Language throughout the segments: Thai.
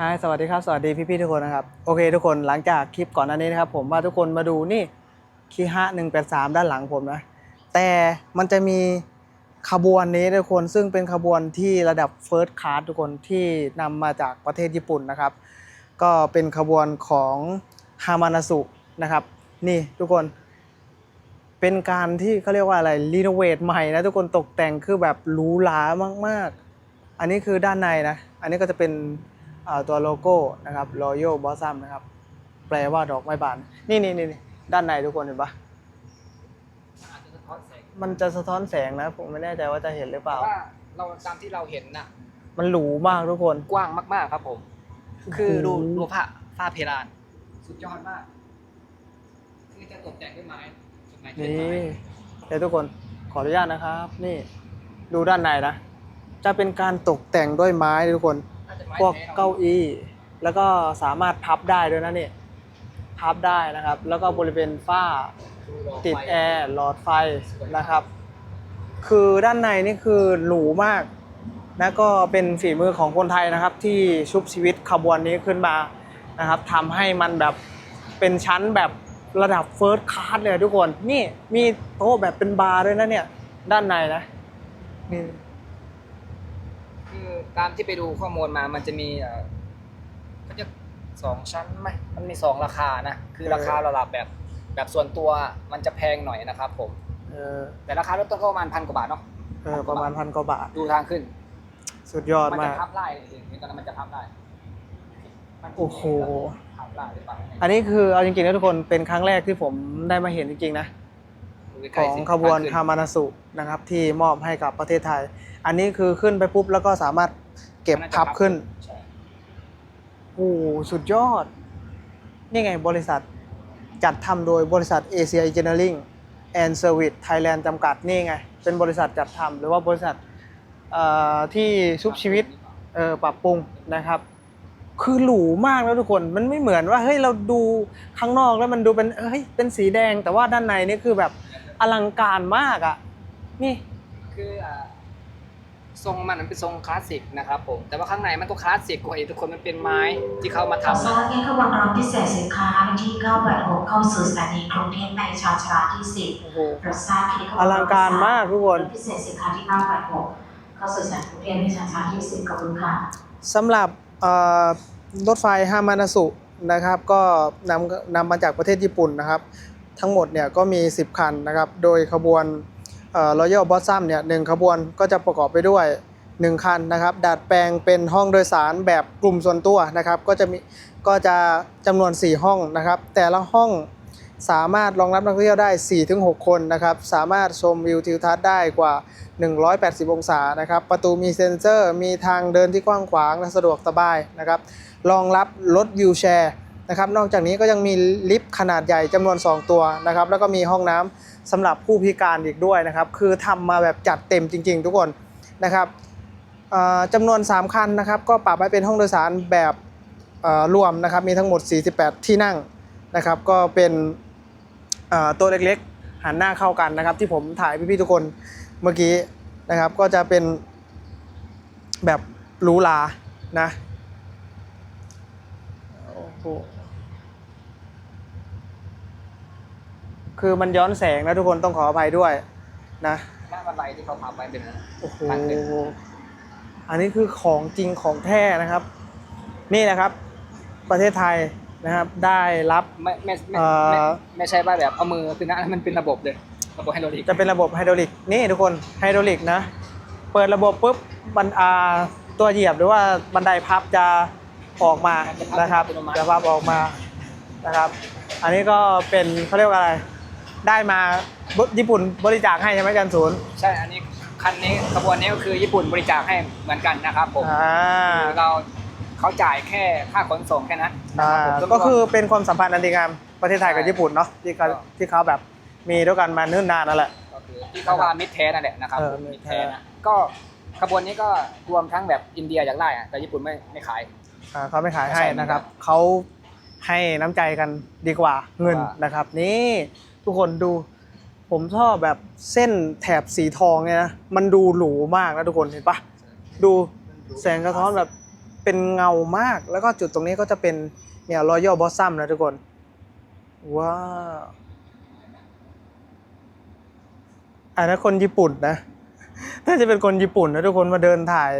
ฮายสวัสดีครับ สวัสดีพี่ๆทุกคนนะครับ โอเคทุกคนหลังจากคลิปก่อนหน้านี้นะครับ ผมว่าทุกคนมาดูนี่คีฮะหนึ่งแปดสามด้านหลังผมนะ แต่มันจะมีขบวนนี้ทุกคนซึ่งเป็นขบวนที่ระดับเฟิร์สคลาสทุกคนที่นำมาจากประเทศญี่ปุ่นนะครับ ก็เป็นขบวนของฮามานาสุนะครับ นี่ทุกคน เป็นการที่เขาเรียกว่าอะไรรีโนเวทใหม่นะทุกคนตกแต่งคือแบบหรูหรามาก ๆ อันนี้คือด้านในนะ อันนี้ก็จะเป็น ตัวโลโก้นะครับ Royal Blossom นะครับ แปลว่าดอกไม้บาน นี่นี่นี่นี่ด้านในทุกคนเห็นปะอาจจะสะท้อนแสงมันจะสะท้อนแสงนะ ผมไม่แน่ใจว่าจะเห็นหรือเปแต่ล่า ว่าเราตามที่เราเห็นน่ะ มันหรูมากทุกคน กว้างมากๆครับผม คือดูโอ้โหดูผ้าฝ้าเพดาน สุดยอดมาก คือจะตกแต่งด้วยไม้ส่วนไหนเป็นนี่ไม้เดี๋ยวทุกคนขออนุญาตนะครับ นี่ดูด้านในนะ จะเป็นการตกแต่งด้วยไม้ทุกคนน่าจะไม้ พวกแท้เก้าอี้ แล้วก็สามารถพับได้ด้วยนะนี่พับได้นะครับ แล้วก็บริเวณฝ้าดูหล่อติดไฟแอร์หลอดไฟนะครับ คือด้านในนี่คือหรูมากนะก็เป็นฝีมือของคนไทยนะครับ ที่ชุบชีวิตขบวนนี้ขึ้นมานะครับทำให้มันแบบเป็นชั้นแบบระดับเฟิร์สคลาสเลยทุกคน นี่มีโต๊ะแบบเป็นบาร์ด้วยนะเนี่ย ด้านในนะนี่คือ ตามที่ไปดูข้อมูลมา มันจะมีเอ่อเขาจะสองชั้นไหมมันมีสองราคานะ คือราคาระดับแบบ แบบส่วนตัวมันจะแพงหน่อยนะครับผม เออแต่ราคาเริ่มต้นก็ประมาณพันกว่าบาทเนาะ เออประมาณพันกว่าบาท ดูทางขึ้น สุดยอดมันมาจะก พับได้จริงๆตอนนั้นมันจะพับได้มันจะมีโอ้โห พับได้หรือเปล่าอันนี้คือเอาจริงๆนะทุกคนเป็นครั้งแรกที่ผมได้มาเห็นจริงๆนะดูใกขล้อๆงสิขบวนขึ้ฮามานาสุนะครับที่มอบให้กับประเทศไทย อันนี้คือขึ้นไปปุ๊บแล้วก็สามารถ เก็บมันน่าจะพับขึ้นใช่โอ้โหสุดยอด นี่ไงบริษัทจัดทำโดยบริษัท Asia Engineering and Service Thailand จำกัดนี่ไง เป็นบริษัทจัดทำหรือว่าบริษัทเอ่อที่ชุบชีวิตเอ่อปรับปรุงนะครับ คือหรูมากแล้วทุกคนมันไม่เหมือนว่าเฮ้ยเราดูข้างนอกแล้วมันดูเป็นเฮ้ยเป็นสีแดงแต่ว่าด้านในนี่คือแบบอลังการมากอะ่ะนี่คืออ่า ทรงมันมันเป็นทรงคลาสสิกนะครับผมแต่ว่าข้างในมันก็คลาสสิกกว่าอีกทุกคนมันเป็นไม้ที่เขามาขอทำทราบให้ขบวนรถพิเศษสินค้าวันที่986เข้าสู่สถานีกรุงเทพในชานชาลาที่โอ้โห10รถทราบที่ขบวนอลังการมากทุกคนรถพิเศษสินค้าที่986เข้าสู่สถานีกรุงเทพในชานชาลาที่10ขอบคุณค่ะสำหรับเอ่อรถไฟฮามานาสุนะครับ ก็นำนำมาจากประเทศญี่ปุ่นนะครับ ทั้งหมดเนี่ยก็มี 10 คันนะครับ โดยขบวน รอยัลบอสซัมเนี่ยหนึ่งขบวนก็จะประกอบไปด้วย 1 คันนะครับดัดแปลงเป็นห้องโดยสารแบบกลุ่มส่วนตัวนะครับ ก็จะมีก็จะจำนวน 4 ห้องนะครับ แต่ละห้องสามารถรองรับนักท่องเที่ยวได้ 4-6 คนนะครับ สามารถชมวิวทิวทัศน์ได้กว่า 180 องศานะครับ ประตูมีเซ็นเซอร์ มีทางเดินที่กว้างขวางและสะดวกสบายนะครับ รองรับรถวิวแชร์นะครับ นอกจากนี้ก็ยังมีลิฟต์ขนาดใหญ่จำนวน 2 ตัวนะครับ แล้วก็มีห้องน้ำ สำหรับผู้พิการอีกด้วยนะครับ คือทำมาแบบจัดเต็มจริง ๆ ทุกคนนะครับจำนวน 3 คันนะครับ ก็ปรับให้เป็นห้องโดยสารแบบรวมนะครับ มีทั้งหมด 48 ที่นั่งนะครับ ก็เป็นตัวเล็กๆหันหน้าเข้ากันนะครับ ที่ผมถ่ายพี่ๆทุกคนเมื่อกี้นะครับ ก็จะเป็นแบบหรูหรานะโอ้โห คือมันย้อนแสงนะทุกคนต้องขออภัยด้วยนะหน้าบันไดที่เขาทำไว้เป็นโอ้โหทางเดินอันนี้คือของจริงของแท้นะครับ นี่นะครับ ประเทศไทยนะครับ ได้รับไม่ไม่ไม่เอ่อไม่ไม่ใช่ว่าแบบเอามือคือนะมันเป็นระบบเลยระบบไฮโดรลิกจะเป็นระบบไฮดรอลิกนี่ทุกคนไฮดรอลิกนะ เปิดระบบปุ๊บบันอาตัวเหยียบหรือว่าบันไดพับจะออกมานะครับจะพับออกมานะครับ อันนี้ก็เป็นเขาเรียกว่าอะไร ได้มาบญี่ปุ่นบริจาคให้ใช่ไหมอาจันศูนย์ใช่ อันนี้คันนี้ขบวนนี้ก็คือญี่ปุ่นบริจาคให้เหมือนกันนะครับผมอ่าคือเราเขาจ่ายแค่ค่าขนส่งแค่นั้นนะอ่าครับผมก็คือเป็นความสัมพันธ์อันดีงามประเทศไทยกับใช่ญี่ปุ่นเนาะที่เขาก็ที่เขาแบบมีด้วยกันมาเนิ่นนานนั่นแหละ ก็คือที่เขาว่ามิดแท้นั่นแหละนะครับเออผมมิมิตดรแท้ แท้นะก็ขบวนนี้ก็รวมทั้งแบบอินเดียอยากได้อะแต่ญี่ปุ่นไม่ไม่ขาย อ่าเขาไม่ขายใช่ให้นะครับเขาให้น้ำใจกันดีกว่าเงินว่านะครับ นี่ ทุกคนดู ผมชอบแบบเส้นแถบสีทองเนี่ยนะ มันดูหรูมากนะทุกคนเห็นปะดูแสงกระท้อนแบบเป็นเงามาก แล้วก็จุดตรงนี้ก็จะเป็นเนี่ยรอยัลบอสซัมนะทุกคน ว้าวอันนั้นคนญี่ปุ่นนะน่าจะเป็นคนญี่ปุ่นนะทุกคนมาเดินถ่าย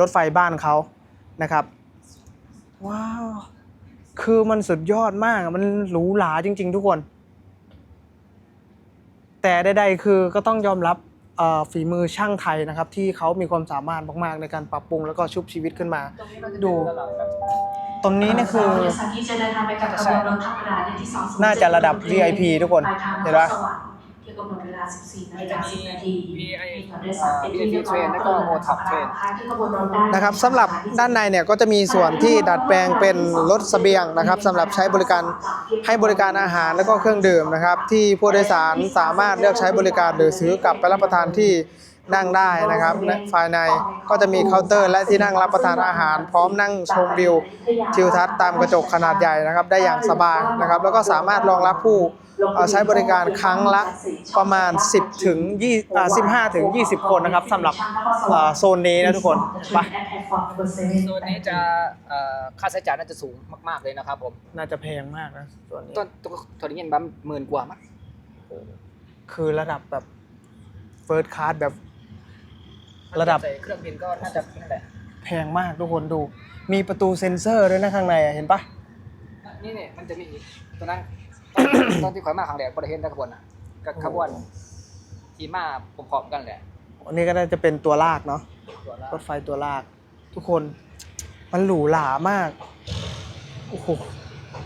รถไฟบ้านเขานะครับ ว้าว คือมันสุดยอดมาก มันหรูหราจริง ๆ ทุกคน แต่ใดๆคือก็ต้องยอมรับเอ่อฝีมือช่างไทยนะครับ ที่เขามีความสามารถมากๆ ในการปรับปรุงแล้วก็ชุบชีวิตขึ้นมาตรงนี้มันจะดูเป็นระดับแบบตรงนี้นี่คือผู้โดยสารที่จะเดินทางไปกับขบวนรถธรรมดาในที่2น่าจะระดับ VIP ทุกคนปลายทางเห็นปะสวรรค์ ที่กำหนดเวลา 14นาฬิกา10นาทีมีไอ้มีผู้โดยสารเป็นที่เรียบร้อยแล้วก็ OTAP train ที่ขบวนรถได้นะครับสำหรับด้านในเนี่ยก็จะมีส่วนที่ดัดแปลงเป็นรถเสบียงนะครับสำหรับใช้บริการให้บริการอาหารแล้วก็เครื่องดื่มนะครับ ที่ผู้โดยสารสามารถเลือกใช้บริการหรือซื้อกลับไปรับประทานที่นั่งได้นะครับและภายในก็จะมีเคาน์เตอร์และที่นั่งรับประทานอาหาร พร้อมนั่งชมวิวทิวทัศน์ตามกระจกขนาดใหญ่นะครับ ได้อย่างสบายนะครับ แล้วก็สามารถรองรับผู้เอ่อ ใช้บริการครั้งละประมาณ 10 ถึง20อ่า15 ถึง 20 คนนะครับสำหรับอ่าโซนนี้นะทุกคนไปโซนนี้จะเอ่อค่าใช้จ่ายน่าจะสูงมาก ๆ เลยนะครับผม น่าจะแพงมากนะส่วนนี้ต้นตัวตัวนี้เงินบัมหมื่นกว่ามั้งคือระดับแบบเฟิร์สคลาสแบบ ระดับใส่เครื่องบินก็น่าจะนั่นแหละแพงมากทุกคนดู มีประตูเซ็นเซอร์ด้วยนะข้างในอะเห็นปะนี่เนี่ยมันจะมีอีกตัวนั้น ตอนตอนที่ข่อยมาครั้งแรกบริเห็นได้ขบวนนะกับขบวนที่มาผมพร้อมๆกันแหละอันนี้ก็น่าจะเป็นตัวลากเนาะตัวละรถไฟตัวลาก ทุกคน มันหรูหรามากโอ้โห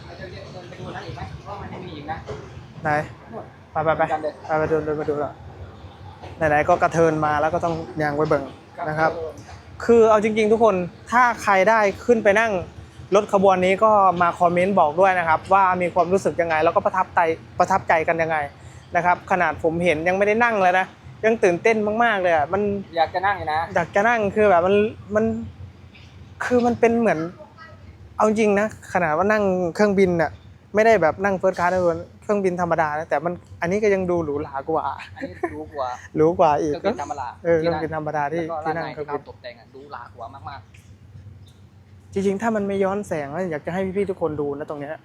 เราจะเดินไปดูนั้นอีกไหมเพราะว่ามันยังมีอีกนะไหนนู่นไปไปไปกันเลยไปไปเดินเดินมาดูละไหนๆก็กระเทินมาแล้วก็ต้องยางไปเบิ่งนะครับ คือเอาจริง ๆ ทุกคนถ้าใครได้ขึ้นไปนั่ง รถขบวนนี้ก็มาคอมเมนต์บอกด้วยนะครับว่ามีความรู้สึกยังไง แล้วก็ประทับใจประทับใจกันยังไงนะครับ ขนาดผมเห็นยังไม่ได้นั่งเลยนะยังตื่นเต้นมาก ๆ เลยอะมันอยากจะนั่งอยู่นะอยากจะนั่งคือแบบมันมันคือมันเป็นเหมือน เอาจริงนะขนาดว่านั่งเครื่องบินน่ะไม่ได้แบบนั่งเฟิร์สคลาสนะทุกคนเครื่องบินธรรมดานะแต่มันอันนี้ก็ยังดูหรูหรากว่าอันนี้รู้กว่าหรูกว่าอีกเครื่องบินธรรมดาเออเครื่องบินธรรมดาที่แล้วก็ที่ร้านนั่งไหนเครื่ที่องบิเขานตกแต่งอะดูหลากว่ามาก จริงๆ ถ้ามันไม่ย้อนแสงแล้วอยากจะให้พี่ๆทุกคนดูนะตรงเนี้ยอะ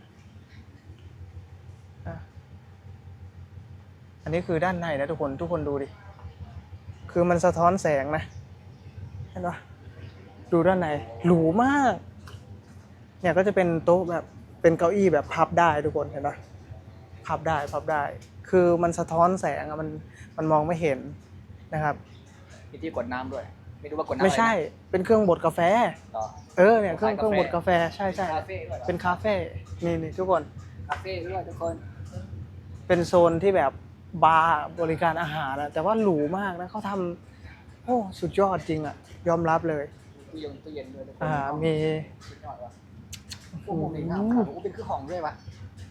อันนี้คือด้านในนะทุกคนทุกคนดูดิ คือมันสะท้อนแสงนะ เห็นปะดูด้านในหรูมาก เนี่ยก็จะเป็นโต๊ะแบบเป็นเก้าอี้แบบพับได้ทุกคนเห็นปะพับได้พับได้ คือมันสะท้อนแสงอะมันมันมองไม่เห็นนะครับๆมีที่กดน้ำด้วย ไม่รู้ว่ากดน้ำไม่ใช่อะรเป็นเครื่องบดกาแฟนะ เหรอเออเนี่ยเครื่องคเคล้ายๆรื่องบดกากาแฟแฟใช่ใช่คาเฟ่ด้วยเหรอเป็นคาเฟ่นี่นี่ทุกคน คาเฟ่ด้วยทุกคนเป็นโซนที่แบบบาร์บริการอาหารอะแต่ว่าหรูมากนะเขาทำโอ้สุดยอดจริงอะยอมรับเลย ตู้เย็นตู้เย็นด้วยทุกคนอ่ามี สุดยอดว่ะโอ้โหนี่ครับโอ้โหเป็นคือของด้วยวะ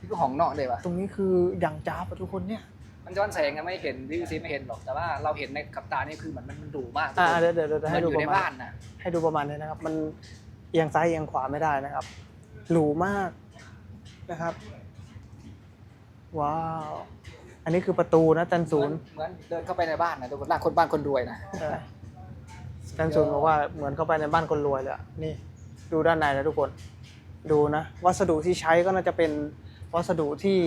นี่คือของนอกเลยวะตรงนี้คืออย่างจ้าบอะทุกคนเนี่ย มันย้อนแสงกันไม่เห็นวิวซีไม่เห็นหรอกแต่ว่าเราเห็นในกับตานี่คือเหมือนมันมันดูมากอ่าเดี๋ยวเดี๋ยวเดี๋ยวเหมืให้อนอดูยู่ปในระมาบ้าณนนะให้ดูประมาณนี้นะครับ มัน เอียงซ้ายเอียงขวาไม่ได้นะครับ หรูมากนะครับ ว้าว อันนี้คือประตูนะจันศูนย์เหมือนเดินเข้าไปในบ้านนะทุกคนบ้านคนบ้านคนรวยนะใช่จันศูนย์บอกว่าเหมือนเข้าไปในบ้านคนรวยเลยอะนี่ดูด้านในนะทุกคน ดูนะ วัสดุที่ใช้ก็น่าจะเป็นวัสดุที่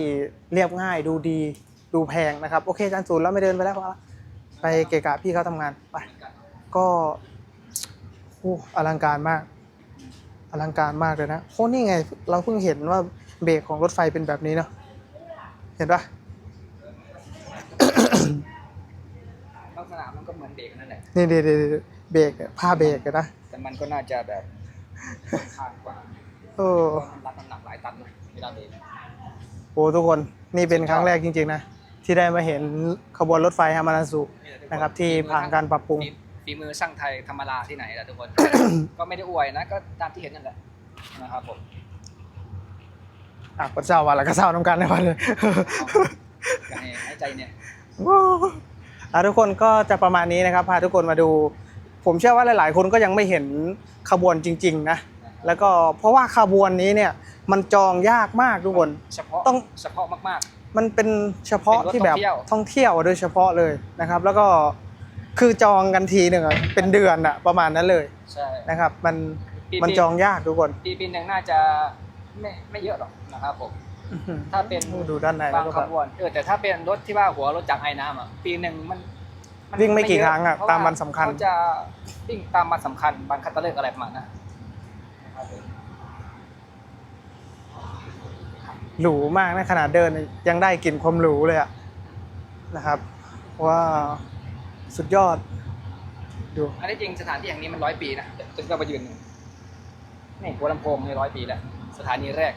เรียบง่ายดูดีดูแพงนะครับ โอเคจันศูนย์แล้วไม่เดินไปแล้วพอละไปเกะกะพี่เขาทำงานไปก็โอ้อลังการมากอ ลังการมากเลยนะโอ้นี่ไง เราเพิ่งเห็นว่าเบรกของรถไฟเป็นแบบนี้เนาะเห็นปะลักษณะมันก็เหมือนเด็กนั่นแหละนี่เดี๋ยวเดี๋ยวเดี๋ยวเบรกอะผ้าเบรกอะนะแต่มันก็น่าจะแบบค่อนข้างกว่าโอ้มันรับน้ำหนักหลายตันเลยเวลาเบรกโหทุกคนนี่เป็นครั้งแรกจริงๆนะที่ได้มาเห็นขบวนรถไฟฮามานาสุนะครับที่ผ่านการปรับปรุง ฝีฝีมือช่างไทยธรรมดาที่ไหนล่ะทุกคน ก็ไม่ได้อวยนะ ก็ตามที่เห็นนั่นแหละนะครับผมอะพระเจ้าว่าแล้วก็เศร้าน้ำกันนะวันเลยอยากให้หายใจเนี่ยว้าวอะทุกคนก็จะประมาณนี้นะครับ พาทุกคนมาดู ผมเชื่อว่าหลาย ๆ คนก็ยังไม่เห็นขบวนจริง ๆ นะ แล้วก็เพราะว่าขบวนนี้เนี่ย มันจองยากมากทุกคนเฉพาะต้องเฉพาะมากมันเป็นเฉพาะเป็นรถที่แบบท่องเที่ยวท่องเที่ยวโดยเฉพาะเลยนะครับ แล้วก็ คือจองกันทีหนึ่งอะเป็นเดือนอะประมาณนั้นเลยๆใช่ นะครับ มันปีมันปีจองยากทุกคนปีปีหนึ่งน่าจะไม่ไม่เยอะหรอกนะครับผม อื้อหือถ้าเป็นดูด้านในบาแล้วงก็ขแบบ บวนเออแต่ถ้าเป็นรถที่ว่าหัวรถจากไอ้น้ำอะปีหนึ่งมันนวิ่งไม่กี่เยครั้งอะเพะตามวันสำคัญ เขาจะวิ่งตามวันสำคัญวันคัตเตอร์เลิกอะไรประมาณนั้นหรูมากนะขนาดเดินยังได้กลิ่นความหรูเลยอะนะครับว้าว สุดยอด ดู อันนี้จริงสถานที่แห่งนี้มันร้อยปีนะจนก็มายืนนี่หัวลำโพงนี่ร้อยปีแล้ว สถานีแรก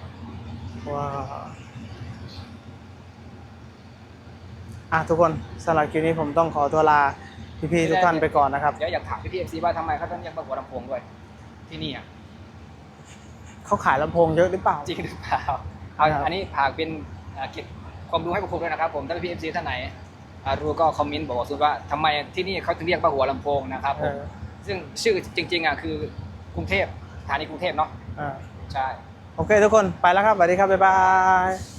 ว้าวอะทุกคนสำหรับคลิปนี้ผมต้องขอตัวลาพี่ๆทุกท่านไปก่อนนะครับ เดี๋ยวอยากถามพี่พีเอฟซีว่าทำไมเขาต้องเรียกว่าหัวลำโพงด้วย ที่นี่อะเขาขายลำโพงเยอะหรือเปล่า จริงหรือเปล่าเอาครับอันนี้ผากเป็นอ่าเก็บความรู้ให้พวกผมด้วยนะครับผมถ้าพี่เอฟซีท่านไหนอ่า รู้ก็คอมเมนต์บอกว่าสุดว่าทำไมที่นี่เขาถึงเรียกว่าหัวลำโพงนะครับผเอมอซึ่งชื่อจริงๆอะคือกรุงเทพสถานีกรุงเทพเนาะอ่าใช่โอเคทุกคนไปแล้วครับสวัสดีครับบ๊ายบาย